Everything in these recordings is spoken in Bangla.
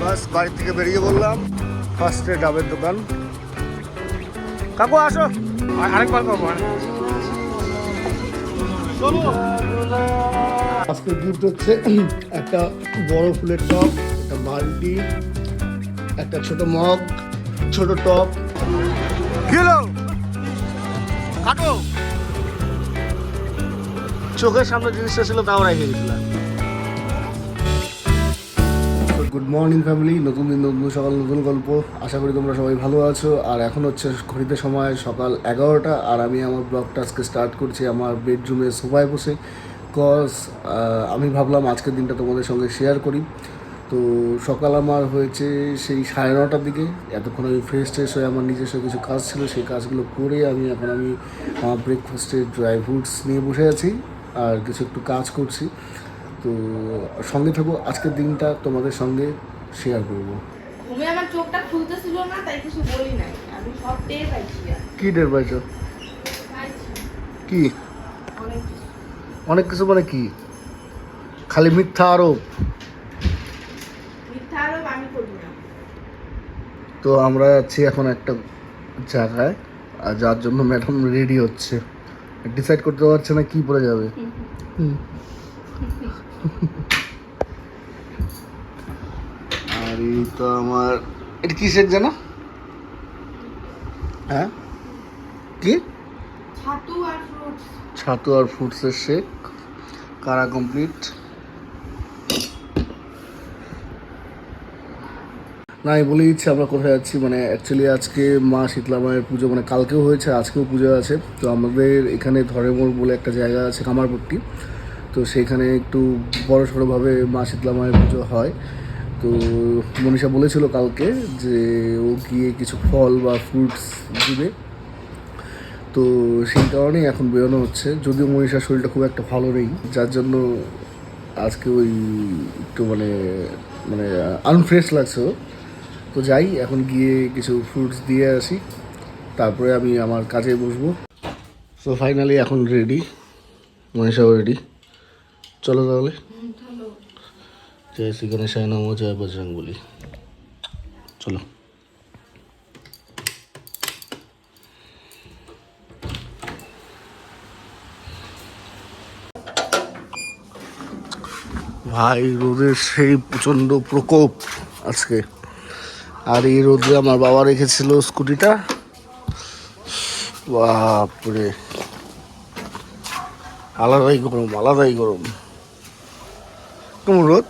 বাস বাড়ি থেকে বেরিয়ে বললাম ফার্স্টে ডাবের দোকান। কাকু আসো। আর- আরেকবার করব আজকে গিফট হচ্ছে একটা বড় ফুলের টপ একটা বালতি একটা ছোট মগ ছোট টপ। কাটো। চোখের সামনে জিনিসটা ছিল তাও রেখে গেছিলাম। গুড মর্নিং ফ্যামিলি নতুন দিন, নতুন সকাল, নতুন গল্প। আশা করি তোমরা সবাই ভালো আছো। আর এখন হচ্ছে ঘড়িতে সময় সকাল এগারোটা। আর আমি আমার ব্লগটা আজকে স্টার্ট করছি আমার বেডরুমে সোফায় বসে। কজ আমি ভাবলাম আজকের দিনটা তোমাদের সঙ্গে শেয়ার করি। তো সকাল আমার হয়েছে সেই সাড়ে নটার দিকে। এতক্ষণ আমি ফ্রেশ ট্রেশ হয়ে আমার নিজস্ব কিছু কাজ ছিল, সেই কাজগুলো করে আমি এখন আমি আমার ব্রেকফাস্টে ড্রাই ফ্রুটস নিয়ে বসে আছি। আর কিছু একটু কাজ করছি। তো সঙ্গে থাকো আজকের দিনটা তোমাদের সঙ্গে শেয়ার করব। ঘুমে আমার চোখটা খুলতেছিল না তাই কিছু বলি নাই। আমি সব টের পাইছি। কী ডের পাইছো? কি? অনেক কিছু। মানে কি? খালি মিথ্যা আরোপ? মিথ্যা আরোপ আমি করি না। তো আমরা যাচ্ছি এখন একটা জায়গায় আর যার জন্য ম্যাডাম রেডি হচ্ছে। ডিসাইড করতে পারছে না কি পরে যাবে। হুম। আর এই তো আমার এটা কিসের যেন হ্যাঁ? কি? ছাতু আর ফ্রুটস ছাতু আর ফ্রুটসের শেক কারা কমপ্লিট না আমি বলে দিচ্ছি আমরা কোথায় যাচ্ছি মানে অ্যাকচুয়ালি আজকে মা শীতলা মায়ের পুজো মানে কালকেও হয়েছে আজকেও পুজো আছে। তো আমাদের এখানে ধরেমোড় বলে একটা জায়গা আছে কামারপট্টি। তো সেখানে একটু বড় সড়োভাবে মা শীতলা মায়ের পুজো হয়। তো মনীষা বলেছিল কালকে যে ও গিয়ে কিছু ফল বা ফ্রুটস দিবে। তো সেই কারণেই এখন বেরোনো হচ্ছে। যদিও মনীষার শরীরটা খুব একটা ভালো নেই, যার জন্য আজকে ওই একটু মানে মানে আনফ্রেশ লাগছে তো যাই, এখন গিয়ে কিছু ফ্রুটস দিয়ে আসি। তারপরে আমি আমার কাজে বসবো। সো ফাইনালি এখন রেডি মনীষাও রেডি চলো তাহলে। জয় শ্রী গণেশায় নম, জয় বজরং বলি। চলো। ভাই রোদের সেই প্রচণ্ড প্রকোপ আজকে। আর এই রোদে আমার বাবা রেখেছিল স্কুটিটা। বাপরে। আলাদাই গরম আলাদাই গরম। কেমন রোদ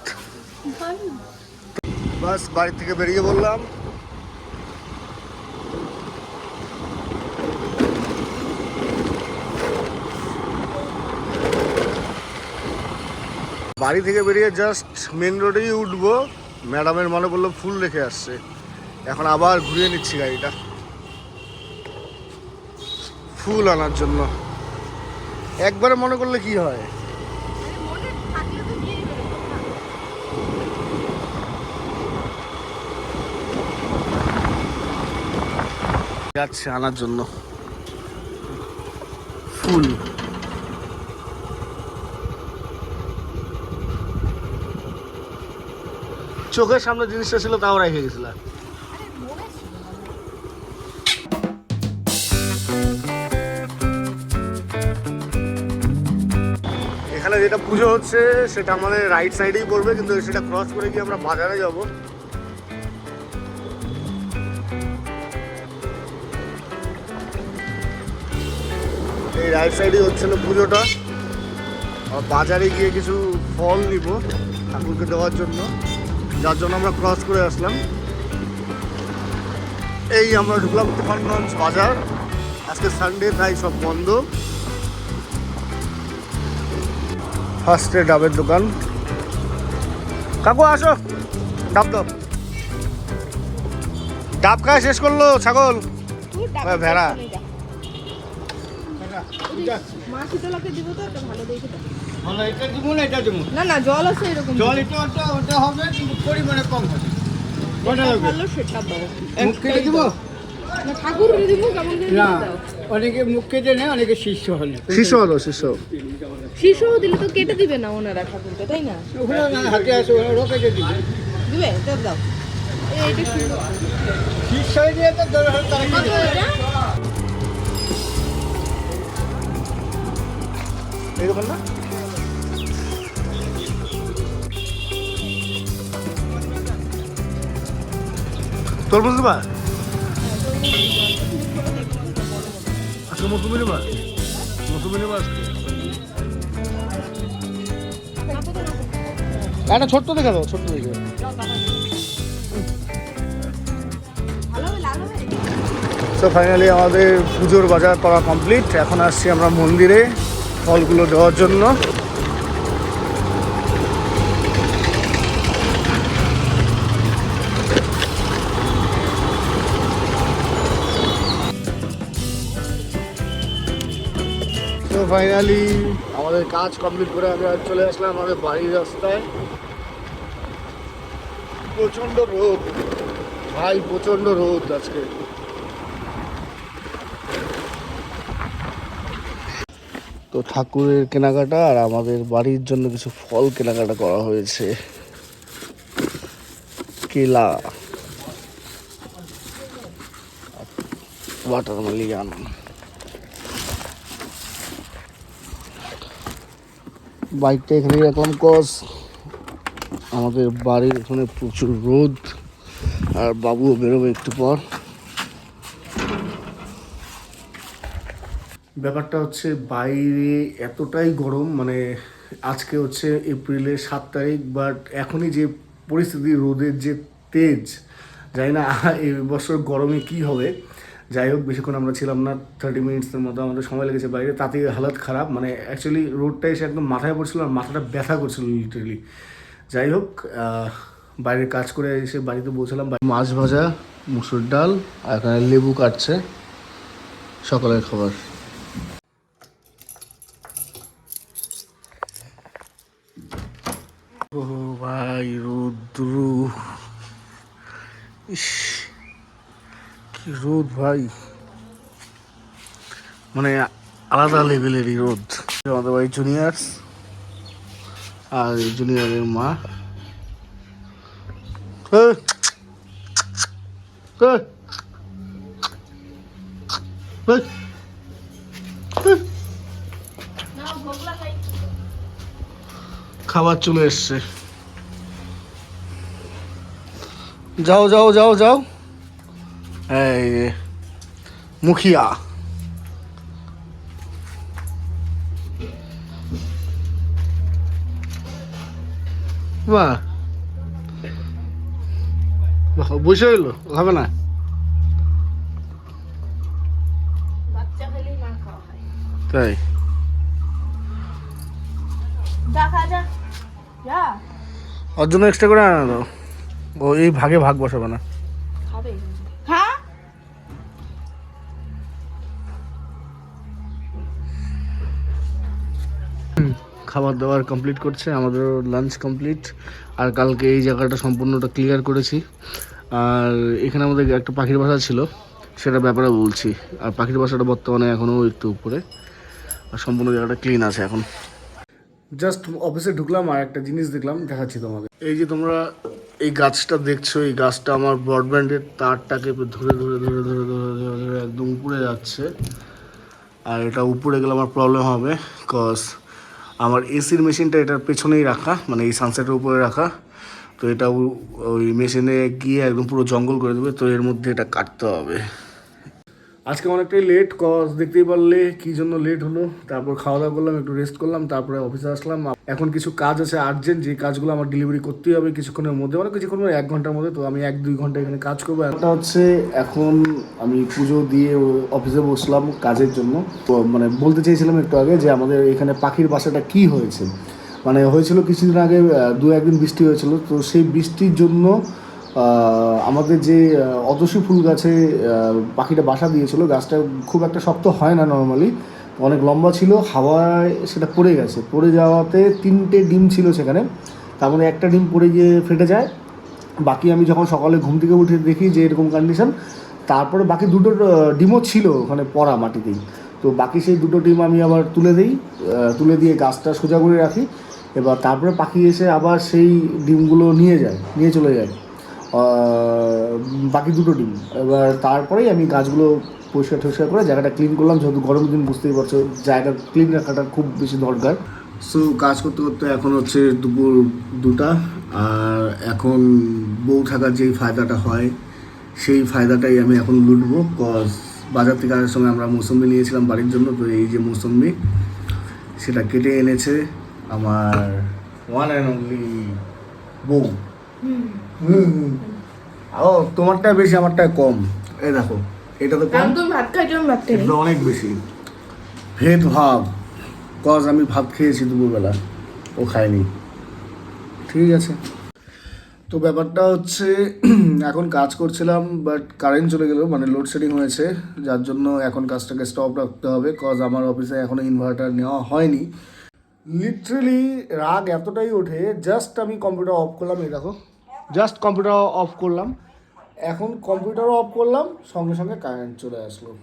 বাস, বাড়ি থেকে বেরিয়ে বললাম বাড়ি থেকে বেরিয়ে জাস্ট মেন রোডেই উঠবো। ম্যাডামের মনে পড়ল ফুল রেখে আসছে। এখন আবার ঘুরিয়ে নিচ্ছি গাড়িটা। ফুল আনার জন্য। একবারে মনে করলে কি হয়? যাচ্ছে আনার জন্য। ফুল। চোখের সামনে জিনিসটা ছিল, তাও রেখে গেছিলাম এখানে যেটা পুজো হচ্ছে, সেটা আমাদের রাইট সাইডেই পড়বে, কিন্তু সেটা ক্রস করে গিয়ে আমরা বাজারে যাব। এই রাইট সাইডেই হচ্ছিল পুজোটা। আর বাজারে গিয়ে কিছু ফল নিব ঠাকুরকে দেওয়ার জন্য। যার জন্য আমরা ক্রস করে আসলাম। এই আমরা ঢুকলাম তুফানগঞ্জ বাজার। আজকে সানডে তাই সব বন্ধ। ফার্স্টে ডাবের দোকান। কাকু আসো। ডাব দাও। ডাব খায় শেষ করল ছাগল। হ্যাঁ, ভেড়া। মা শীতলাকে দিব তো একটা ভালো দেখে ভালো এটা দিব না এটা দিব। না না জল আছে এরকম। জল এটা ওটা ওটা হবে কিন্তু পরিমাণে কম হবে। কটা লাগবে? ভালো সেটা দাও। মুখ দিব? না ঠাকুর দিব কেমন করে না অনেকে মুখ কেটে নেয় অনেকে শিষ্য হলে। শিশু হলো শিশু শিশু দিলে তো কেটে দিবে না ওনারা ঠাকুরকে তাই না? ওগুলো না হাতে আসে ওরা কেটে দিবে। দিবে? দাও। এই এটা শীষ দিয়ে তো দোকান না? তরমুজ দেবা আজকে মৌসুমি নেবা? মৌসুমি নেবা আজকে? একটা ছোট্ট দেখা দাও ছোট্ট দেখে তো ফাইনালি আমাদের পুজোর বাজার করা কমপ্লিট এখন আসছি আমরা মন্দিরে। ফলগুলো দেওয়ার জন্য। তো ফাইনালি আমাদের কাজ কমপ্লিট করে আমি চলে আসলাম আমাদের বাড়ির রাস্তায়। প্রচণ্ড রোদ। ভাই, প্রচণ্ড রোদ আজকে তো ঠাকুরের কেনাকাটা আর আমাদের বাড়ির জন্য কিছু ফল কেনাকাটা করা হয়েছে। কেলা। ওয়াটারমেলিয়ান বাইকটা এখানে রাখলাম কস আমাদের বাড়ির এখানে প্রচুর রোদ, আর বাবুও বেরোবে একটু পর। ব্যাপারটা হচ্ছে বাইরে এতটাই গরম মানে আজকে হচ্ছে এপ্রিলের সাত তারিখ বাট এখনই যে পরিস্থিতি, রোদের যে তেজ, জানি না এই বছর গরমে কি হবে। যাই হোক, বেশিক্ষণ আমরা ছিলাম না থার্টি মিনিটসের মতো আমাদের সময় লেগেছে বাইরে, তাতে হালাত খারাপ মানে অ্যাকচুয়ালি রোডটা এসে একদম মাথায় পড়ছিল আর মাথাটা ব্যথা করছিল লিটারেলি যাই হোক বাইরে কাজ করে এসে বাড়িতে পৌঁছলাম। মাছ ভাজা, মুসুর ডাল, আর এখানে লেবু কাটছে। সকালের খাবার। ও ভাই রোদ্র ইস কি রোদ ভাই। মানে আলাদা লেভেলেরই রোদ। আমাদের ভাই জুনিয়ার্স আর জুনিয়রের মা। এই, খাবার চলে এসছে। যাও যাও যাও যাও। এই মুখিয়া। বাহ বসে হইল হবে না? হয়। তাই যা খা যা যা ওর জন্য এক্সট্রা করে আনা দাও ও এই ভাগে ভাগ বসাবে না। খাবে। খাবার দাবার কমপ্লিট করছে আমাদেরও লাঞ্চ কমপ্লিট আর কালকে এই জায়গাটা সম্পূর্ণটা ক্লিয়ার করেছি। আর এখানে আমাদের একটা পাখির বাসা ছিল সেটা ব্যাপারে বলছি। আর পাখির বাসাটা বর্তমানে এখনও একটু উপরে। আর সম্পূর্ণ জায়গাটা ক্লিন আছে এখন। জাস্ট অফিসে ঢুকলাম আর একটা জিনিস দেখলাম, দেখাচ্ছি তোমাকে। এই যে তোমরা এই গাছটা দেখছ, এই গাছটা আমার ব্রডব্যান্ডের তারটাকে ধরে ধরে ধরে ধরে ধরে ধরে ধরে একদম উপরে যাচ্ছে। আর এটা উপরে গেলে আমার প্রবলেম হবে কজ আমার এসির মেশিনটা এটার পেছনেই রাখা মানে এই সানসেটের উপরে রাখা। তো এটা ওই মেশিনে গিয়ে একদম পুরো জঙ্গল করে দেবে, তো এর মধ্যে এটা কাটতে হবে। আজকে অনেকটাই লেট কজ দেখতেই পারলে কি জন্য লেট হলো। তারপর খাওয়া দাওয়া করলাম, একটু রেস্ট করলাম, তারপরে অফিসে আসলাম। এখন কিছু কাজ আছে আর্জেন্ট যে কাজগুলো আমার ডেলিভারি করতেই হবে কিছুক্ষণের মধ্যে। মানে কিছুক্ষণ এক ঘণ্টার মধ্যে, তো আমি এক দুই ঘণ্টা এখানে কাজ করব। একটা হচ্ছে, এখন আমি পুজো দিয়ে অফিসে বসলাম কাজের জন্য। তো মানে বলতে চেয়েছিলাম একটু আগে যে আমাদের এখানে পাখির বাসাটা কি হয়েছে? মানে হয়েছিল কিছুদিন আগে দু একদিন বৃষ্টি হয়েছিল। তো সেই বৃষ্টির জন্য আমাদের যে আহ, ফুল গাছে পাখিটা বাসা দিয়েছিল গাছটা খুব একটা শক্ত হয় না নর্মালি অনেক লম্বা ছিল হাওয়ায় সেটা পড়ে গেছে। পড়ে যাওয়াতে তিনটে ডিম ছিল সেখানে তার মধ্যে একটা ডিম পড়ে গিয়ে ফেটে যায়। বাকি আমি যখন সকালে ঘুম থেকে উঠে দেখি যে এরকম কন্ডিশন তারপরে বাকি দুটো ডিমও ছিল ওখানে পড়া মাটিতেই। তো বাকি সেই দুটো ডিম আমি আবার তুলে দিই তুলে দিয়ে গাছটা সোজা করে রাখি এবার তারপরে পাখি এসে আবার সেই ডিমগুলো নিয়ে যায় নিয়ে চলে যায়। বাকি দুটো ডিম। এবার তারপরেই আমি গাছগুলো পরিষ্কার টরিষ্কার করে জায়গাটা ক্লিন করলাম, যেহেতু গরমের দিন বুঝতেই পারছ, জায়গা ক্লিন রাখাটা খুব বেশি দরকার। সো কাজ করতে করতে এখন হচ্ছে দুপুর দুটা, আর এখন বউ থাকার যেই ফায়দাটা হয়, সেই ফায়দাটাই আমি এখন লুটবো কজ বাজার থেকে আসার সময় আমরা মৌসুম্বি নিয়েছিলাম বাড়ির জন্য, তো এই যে মৌসুম্বি, সেটা কেটে এনেছে আমার ওয়ান অ্যান্ড অনলি বউ। হুম। ও তোমারটা বেশি আমারটা কম। এই দেখো এটা তো কম। তুমি ভাত খাই ভাত খাই এটা অনেক বেশি। ভেদ ভাব। কজ আমি ভাত খেয়েছি দুপুরবেলা ও খায়নি। ঠিক আছে। তো ব্যাপারটা হচ্ছে এখন কাজ করছিলাম বাট কারেন্ট চলে গেল মানে লোডশেডিং হয়েছে। যার জন্য এখন কাজটাকে স্টপ রাখতে হবে কজ আমার অফিসে এখনও ইনভার্টার নেওয়া হয়নি। লিটারেলি রাগ এতটাই ওঠে জাস্ট আমি কম্পিউটার অফ করলাম এই দেখো। জাস্ট কম্পিউটার অফ করলাম। এখন কম্পিউটারও অফ করলাম, সঙ্গে সঙ্গে কারেন্ট চলে আসলো।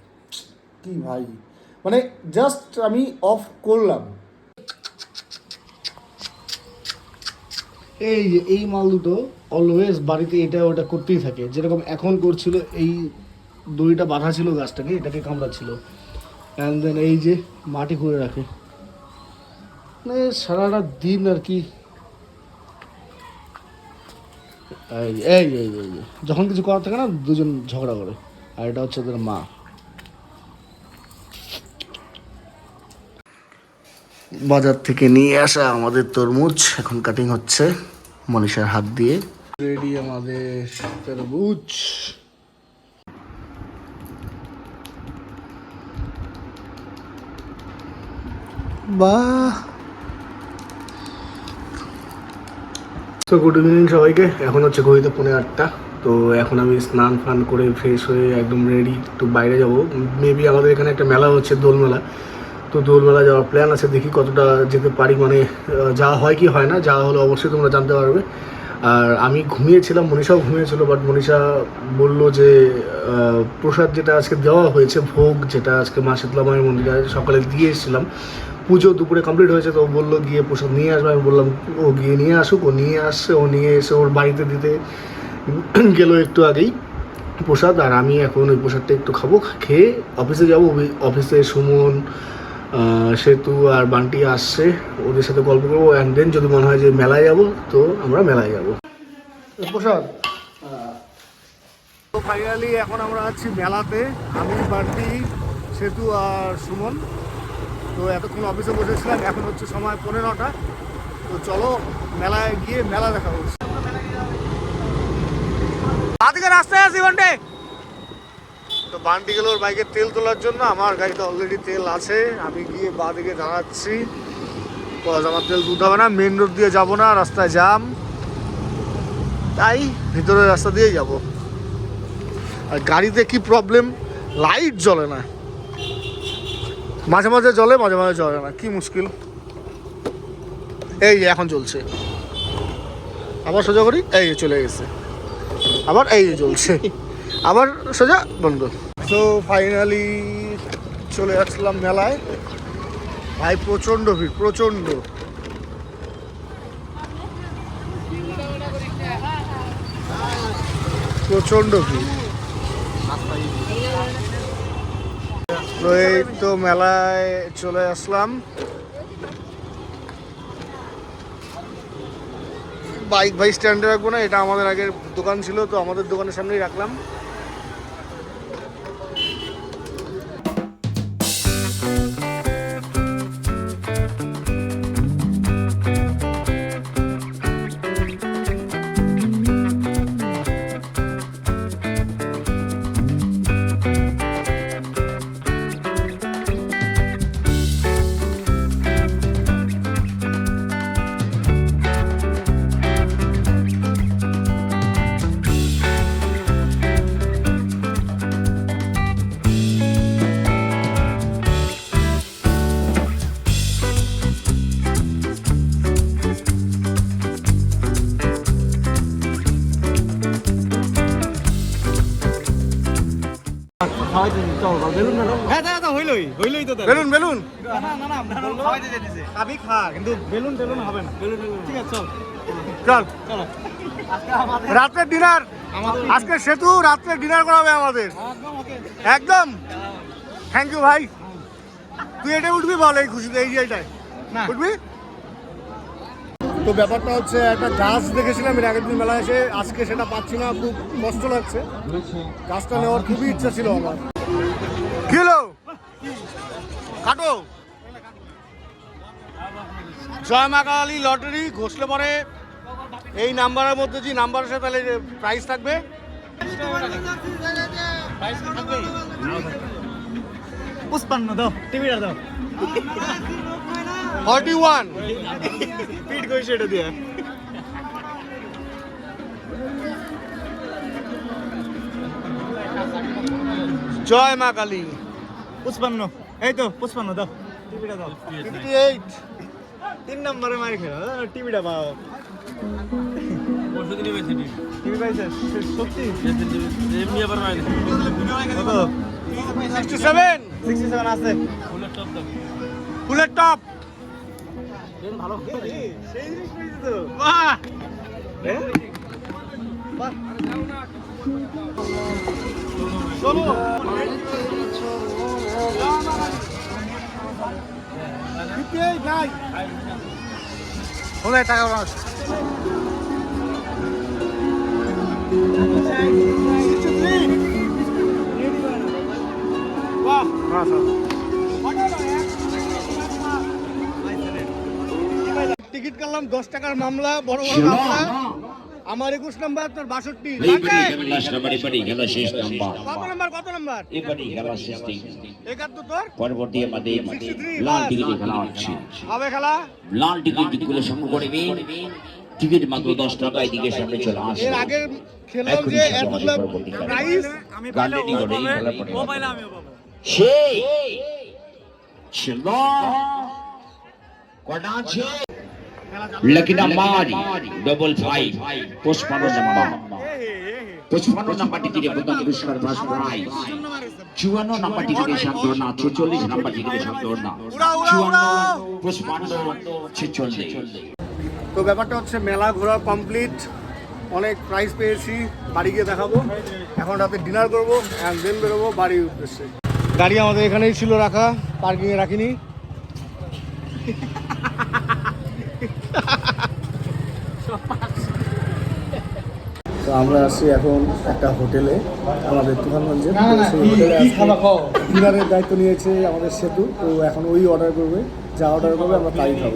কি ভাই? মানে জাস্ট আমি অফ করলাম। এই যে, এই মাল দুটো অলওয়েজ বাড়িতে এটা ওটা করতেই থাকে। যেরকম এখন করছিল, এই দড়িটা বাঁধা ছিল গাছটাকে, এটাকে কামড়াচ্ছিল। অ্যান্ড দেন এই যে মাটি করে রাখে। মানে সারাটা দিন আর কি এই এই এই। যখন কিছু করার থাকে না দুজন ঝগড়া করে। আর এটা হচ্ছে ওদের মা। বাজার থেকে নিয়ে আসা আমাদের তরমুজ এখন কাটিং হচ্ছে মনীষার হাত দিয়ে। রেডি আমাদের তরমুজ। বাহ! তো গুড ইভিনিং সবাইকে। এখন হচ্ছে ঘড়িতে পৌনে আটটা। তো এখন আমি স্নান ফান করে ফ্রেশ হয়ে একদম রেডি একটু বাইরে যাব। মেবি আমাদের এখানে একটা মেলা হচ্ছে দোল মেলা তো দোল মেলা যাওয়ার প্ল্যান আছে, দেখি কতটা যেতে পারি। মানে যাওয়া হয় কি হয় না, যাওয়া হলে অবশ্যই তোমরা জানতে পারবে। আর আমি ঘুমিয়েছিলাম, মনীষাও ঘুমিয়েছিল বাট মনীষা বলল যে প্রসাদ যেটা আজকে দেওয়া হয়েছে, ভোগ যেটা আজকে মা শীতলা মায়ের মন্দিরে সকালে দিয়ে এসেছিলাম। পুজো দুপুরে কমপ্লিট হয়েছে, তো বলল, গিয়ে প্রসাদ নিয়ে আসবে। আমি বললাম, ও গিয়ে নিয়ে আসুক, ও নিয়ে আসছে, ও নিয়ে এসে ওর বাড়িতে দিতে গেল একটু আগেই প্রসাদ। আর আমি এখন ওই প্রসাদটা একটু খাব, খেয়ে অফিসে যাব। অফিসে সুমন সেতু আর বান্টি আসছে, ওদের সাথে গল্প করব। অ্যান্ড দেন যদি মনে হয় যে মেলায় যাব, তো আমরা মেলায় যাব। প্রসাদ, তো ফাইনালি এখন আমরা আছি মেলাতে। আমি, বান্টি, সেতু আর সুমন। তো এতক্ষণ অফিসে বসেছিলাম, এখন হচ্ছে সময় পনেরো নটা। তো চলো, মেলায় গিয়ে মেলা দেখা হচ্ছে। আজকে রাস্তায় আছি, বান্টে। তো বান্টি গেল ওর বাইকের তেল তোলার জন্য আমার গাড়িতে অলরেডি তেল আছে। আমি গিয়ে বা দিকে দাঁড়াচ্ছি আমার তেল তুলতে হবে না মেন রোড দিয়ে যাব না, রাস্তায় জাম তাই ভিতরের রাস্তা দিয়েই যাব। আর গাড়িতে কি প্রবলেম লাইট জ্বলে না। মাঝে মাঝে জলে, মাঝে মাঝে জ্বলে না, কি মুশকিল। এই এখন চলছে আবার সোজা করি, এই চলে গেছে। আবার এই চলছে আবার সোজা বন্ধ। তো ফাইনালি চলে আসলাম মেলায়। ভাই, প্রচণ্ড ভিড়, প্রচণ্ড। প্রচণ্ড ভিড়। তো এই তো মেলায় চলে আসলাম। বাইক ভাই স্ট্যান্ডে রাখব না, এটা আমাদের আগের দোকান ছিল, তো আমাদের দোকানের সামনেই রাখলাম। হ্যাঁ দাদা তো হইলই হইলই তো বেলুন বেলুন। না না না খাওয়াইতে যেতেছে খাবি খা কিন্তু বেলুন টেলুন হবে না। ঠিক আছে চল। চল। চলো। আজকে ডিনার। আজকে সেতু রাত্রে ডিনার করাবে আমাদের। একদম থ্যাংক ইউ ভাই। তুই এটা উঠবি বল এই খুশিতে এই এইটায় না। উঠবি? তো ব্যাপারটা হচ্ছে একটা গাছ দেখেছিলাম এর আগের দিন মেলা এসে আজকে সেটা পাচ্ছি না খুব কষ্ট লাগছে। গাছটা নেওয়ার খুবই ইচ্ছা ছিল আমার। কাটো জয় মা কালী লটারি ঘষলে পরে এই নাম্বারের মধ্যে যে নাম্বার আছে তাহলে প্রাইস থাকবে। পুষ্পান্ন দাও টিভিটা দাও। ফর্টি ওয়ান পিট কইছে এটা দিয়ে। জয় মা কালী পুষ্পান্ন। এই তো পুষ্পান্ন দাও। টিভিটা দাও। Fifty eight. তিন নম্বরে মারি খেলো। টিভিটা পাও। টিভি। পাইছে? সত্যি? কত? সিক্সটি সেভেন সিক্সটি সেভেন আছে ফুলের টপ ভালো সেই জিনিস পেয়েছি তো। বাহ? বাহ। চলো কোথায় টাকা টিকিট কাটলাম দশ টাকার মামলা বড় বড় মামলা। আমার একুশ নাম্বার তোর বাষট্টি। খেলা শেষ নাম্বার। কত নাম্বার কত নাম্বার এবারে খেলা শেষ একাত্তর তোর? পরবর্তী আমাদের লাল টিকিটে খেলা হচ্ছে হবে খেলা? লাল টিকিটগুলো সংগ্রহ করবে টিকিট মাত্র দশ টাকা এদিকে সামনে চলে আসবে। এর আগে খেলাম যে এতগুলো প্রাইস গান রেডি করে এই খেলা পড়ে। ও পাইলে সেই! ছিল! কটা আছে? লাকি নাম্বার ডবল ফাইভ পুষ্পান্ন নাম্বার পঁচপান্ন নাম্বার টিকিটে প্রথম পুরস্কার ফার্স্ট প্রাইজ চুয়ান্ন নাম্বার টিকিটে সান্ত্বনা ছেচল্লিশ নাম্বার টিকিটে সান্ত্বনা চুয়ান্ন ছেচল্লিশ তো ব্যাপারটা হচ্ছে মেলা ঘোরা কমপ্লিট অনেক প্রাইজ পেয়েছি বাড়ি গিয়ে দেখাবো। এখন রাতে ডিনার করব অ্যান্ড দেন বেরোবো বাড়ির উদ্দেশ্যে। গাড়ি আমাদের এখানেই ছিল রাখা পার্কিংয়ে রাখিনি। আমরা আসছি এখন একটা হোটেলে আমাদের তুফানগঞ্জে ডিনারের দায়িত্ব নিয়েছে আমাদের সেতু তো এখন ওই অর্ডার করবে যা অর্ডার করবে আমরা তাই খাব।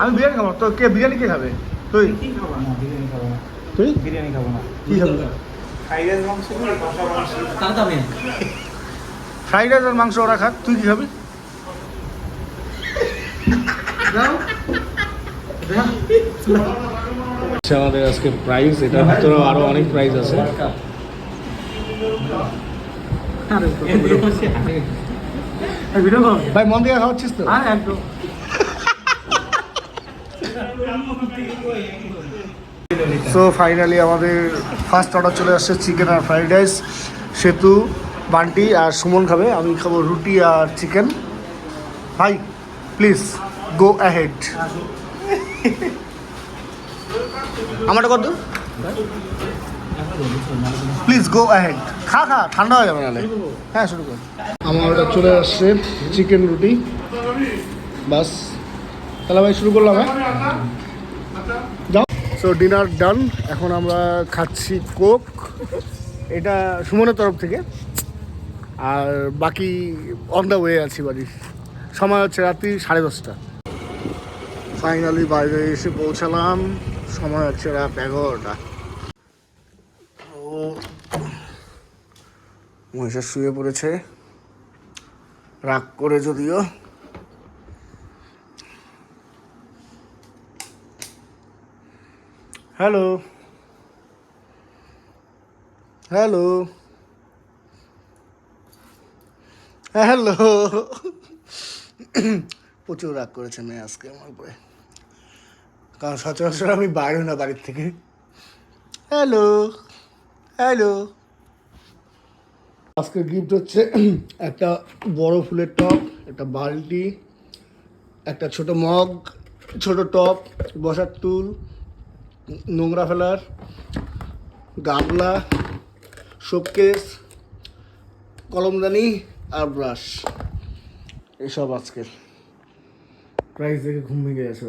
আমি বিরিয়ানি খাব। তো কে বিরিয়ানি কে খাবে? তুই? তুই? বিরিয়ানি খাব না। কি খাবি? রাইস ফ্রাইড রাইস আর মাংস ওরা খাক। তুই কি খাবি? আচ্ছা আমাদের আজকে প্রাইস এটার ভিতরে আরও অনেক প্রাইস আছে। ভাই মন দিয়ে খাওয়াচ্ছিস তো? হ্যাঁ একদম। সো ফাইনালি আমাদের ফার্স্ট অর্ডার চলে আসছে চিকেন আর ফ্রাইড রাইস সেতু বান্টি আর সুমন খাবে। আমি খাব রুটি আর চিকেন ভাই প্লিজ গো অ্যাহেড আমারটা কত প্লিজ গো অ্যাহেড খা খা ঠান্ডা হয়ে যাবে নাহলে। হ্যাঁ শুরু কর। আমার ওটা চলে আসছে চিকেন রুটি বাস। তাহলে ভাই শুরু করলাম হ্যাঁ? যাও। সো ডিনার ডান এখন আমরা খাচ্ছি কোক এটা সুমনের তরফ থেকে। আর বাকি অন দ্য ওয়ে আছি বাড়ির সময় হচ্ছে রাত্রি সাড়ে দশটা। ফাইনালি বাইরে এসে পৌঁছালাম। সময় হচ্ছে রাত এগারোটা। মহিষা শুয়ে পড়েছে। রাগ করে যদিও। হ্যালো। হ্যালো। হ্যালো। প্রচুর রাগ করেছে মেয়ে আজকে আমার উপরে। কারণ সচরাচর আমি বাইরে না বাড়ির থেকে। হ্যালো হ্যালো আজকের গিফট হচ্ছে একটা বড় ফুলের টপ, একটা বালতি, একটা ছোট মগ, ছোট টপ, বসার টুল, নোংরা ফেলার, গামলা, শোকেস, কলমদানি আর ব্রাশ। এসব আজকের প্রাইস দেখে ঘুম ভেঙে গেছে।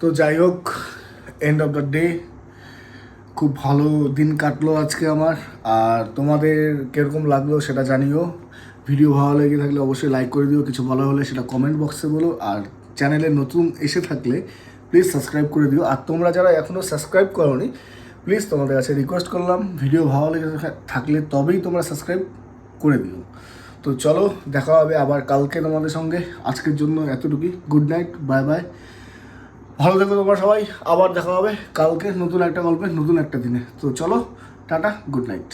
তো যাই হোক এন্ড অফ দ্য ডে খুব ভালো দিন কাটলো আজকে আমার। আর তোমাদের কীরকম লাগল সেটা জানিও। ভিডিও ভালো লেগে থাকলে অবশ্যই লাইক করে দিও, কিছু ভালো হলে সেটা কমেন্ট বক্সে বলো। আর চ্যানেলে নতুন এসে থাকলে প্লিজ সাবস্ক্রাইব করে দিও। আর তোমরা যারা এখনও সাবস্ক্রাইব করোনি প্লিজ তোমাদের কাছে রিকোয়েস্ট করলাম। ভিডিও ভালো লেগে থাকলে তবেই তোমরা সাবস্ক্রাইব করে দিও। তো চলো, দেখা হবে আবার কালকে তোমাদের সঙ্গে। আজকের জন্য এতটুকুই। গুড নাইট বাই বাই ভালো থেকো তোমরা সবাই। আবার দেখা হবে কালকে নতুন একটা গল্পে, নতুন একটা দিনে। তো চলো, টাটা গুড নাইট